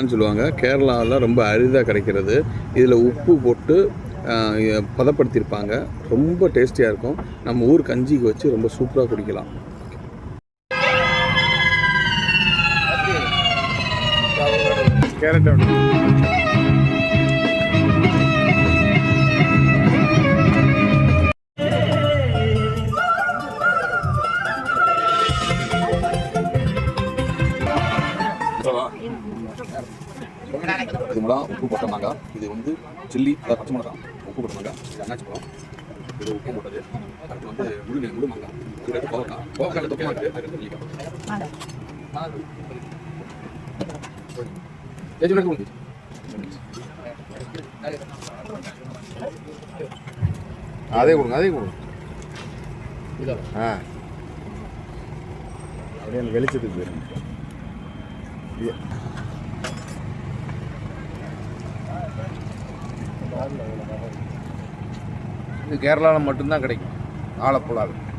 சொல்லுவாங்க. கேரளாவில் ரொம்ப அரிதாக கிடைக்கிறது. இதில் உப்பு போட்டு பதப்படுத்தியிருப்பாங்க ரொம்ப டேஸ்டியாக இருக்கும். நம்ம ஊர் கஞ்சிக்கு வச்சு ரொம்ப சூப்பராக குடிக்கலாம். கேரட் இது மிளகா உப்பு போட்ட மாங்காய் இது வந்து சில்லி பச்சை மிளகா. உப்பு போட்ட மாங்காய் இது அண்ணாச்சி பழம். இது உப்பு போட்டது. அடுத்து வந்து முழு முழு மாங்காய் இது அடுத்து கோவக்காய். கோவக்காயில் தொக்கமாக இருக்குது அது உண்டு அதே கொடுங்க அதே கொடுங்க. ஆ. அப்படியே அந்த வெளிச்சத்துக்கு போயிருங்க இது- இது கேரளாவில் மட்டும்தான் கிடைக்கும். ஆலப்புழாவில்.